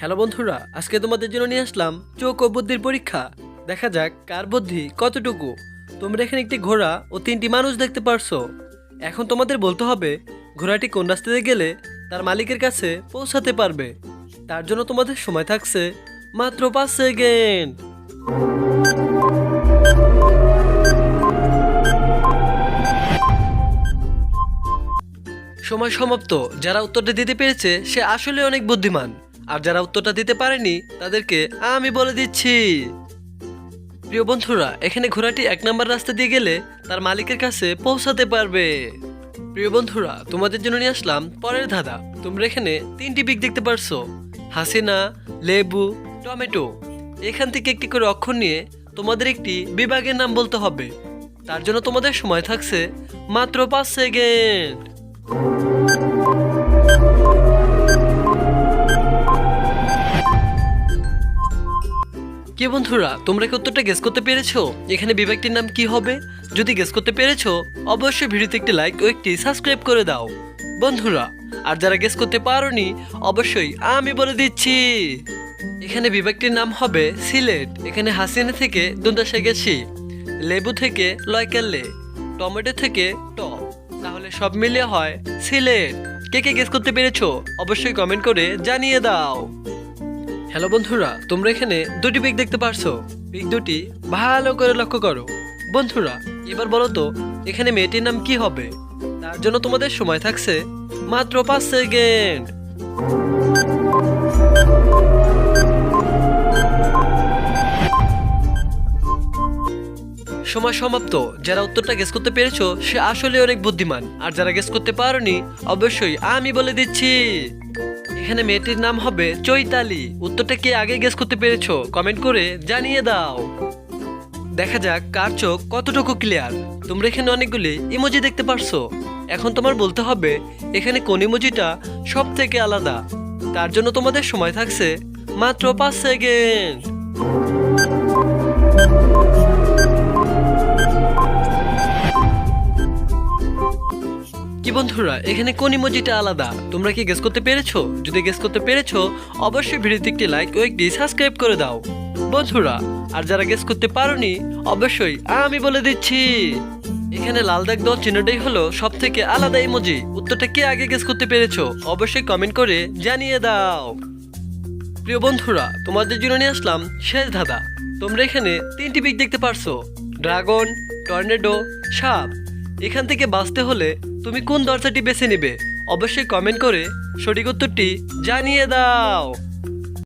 Hello বন্ধুরা, আজকে তোমাদের জন্য নিয়ে আসলাম চোখ ও বুদ্ধির পরীক্ষা। দেখা যাক কার বুদ্ধি কতটুকু। তোমরা এখানে একটি ঘোড়া ও তিনটি মানুষ দেখতে পারছ। এখন তোমাদের বলতে হবে, ঘোড়াটি কোন রাস্তা দিয়ে গেলে তার মালিকের কাছে পৌঁছাতে পারবে। তার জন্য তোমাদের সময় থাকছে মাত্র পাঁচ সেকেন্ড। সময় সমাপ্ত। যারা উত্তরটা দিতে পেরেছে, সে আসলে অনেক বুদ্ধিমান। আর যারা উত্তরটা দিতে পারেনি, তাদেরকে আমি বলে দিচ্ছি। প্রিয় বন্ধুরা, এখানে ঘোড়াটি এক নম্বর রাস্তা দিয়ে গেলে তার মালিকের কাছে পৌঁছাতে পারবে। প্রিয় বন্ধুরা, তোমাদের জন্য নিয়ে আসলাম পরের ধাঁধা। তোমরা এখানে তিনটি পিক দেখতে পারছ। হাসিনা, লেবু, টমেটো। এখান থেকে একটি করে অক্ষর নিয়ে তোমাদের একটি বিভাগের নাম বলতে হবে। তার জন্য তোমাদের সময় থাকছে মাত্র পাঁচ সেকেন্ড। কি বন্ধুরা, তোমরা কি উত্তরটা গেস করতে পেরেছ? এখানে বিভাগটির নাম কি হবে? যদি গেস করতে পেরেছ, অবশ্যই ভিডিওতে একটি লাইক ও একটি সাবস্ক্রাইব করে দাও। বন্ধুরা, আর যারা গেস করতে পারোনি, অবশ্যই আমি বলে দিচ্ছি। এখানে বিভাগটির নাম হবে সিলেট। এখানে হাসিনা থেকে দুন্দাসে গেছি, লেবু থেকে লয়কাল্লে টমেটো থেকে টপ তাহলে সব মিলিয়ে হয় সিলেট। কে কে গেস করতে পেরেছ, অবশ্যই কমেন্ট করে জানিয়ে দাও। হ্যালো বন্ধুরা, তোমরা এখানে দুটি পিক দেখতে পারছ। পিক দুটি ভালো করে লক্ষ্য করো। বন্ধুরা, এবার বলো তো, এখানে মেয়েটির নাম কি হবে? তার জন্য তোমাদের সময় থাকছে মাত্র পাঁচ সেকেন্ড সময় সমাপ্ত। যারা উত্তরটা গেস করতে পেরেছ, সে আসলে অনেক বুদ্ধিমান। আর যারা গেস করতে পারোনি, অবশ্যই আমি বলে দিচ্ছি। এখানে মেয়েটির নাম হবে চৈতালি। উত্তরটা কে আগে গেস করতে পেরেছ? কমেন্ট করে জানিয়ে দাও। দেখা যাক কার চোখ কতটুকু ক্লিয়ার তোমরা এখানে অনেকগুলি ইমোজি দেখতে পারছ। এখন তোমার বলতে হবে, এখানে কোন ইমোজিটা সব থেকে আলাদা? তার জন্য তোমাদের সময় থাকছে মাত্র পাঁচ সেকেন্ড কি বন্ধুরা, এখানে কোন ইমোজিটা আলাদা? তোমরা কি গেস করতে পেরেছ? যদি গেস করতে পেরেছ, অবশ্যই ভিডিওতে একটি লাইক ও একটি সাবস্ক্রাইব করে দাও। বন্ধুরা, আর যারা গেস করতে পারোনি, অবশ্যই আমি বলে দিচ্ছি। এখানে লাল দাগ দেওয়ার চিহ্নটাই হলো সব থেকে আলাদা ইমোজি। উত্তরটা কে আগে গেস করতে পেরেছ, অবশ্যই কমেন্ট করে জানিয়ে দাও। প্রিয় বন্ধুরা, তোমাদের জন্য নিয়ে আসলাম শেষ ধাঁধা। তোমরা এখানে তিনটি পিক দেখতে পারছ ড্রাগন টর্নেডো সাপ এখান থেকে বাঁচতে হলে তুমি কোন দরজাটি বেছে নিবে? অবশ্যই কমেন্ট করে সঠিক উত্তরটি জানিয়ে দাও।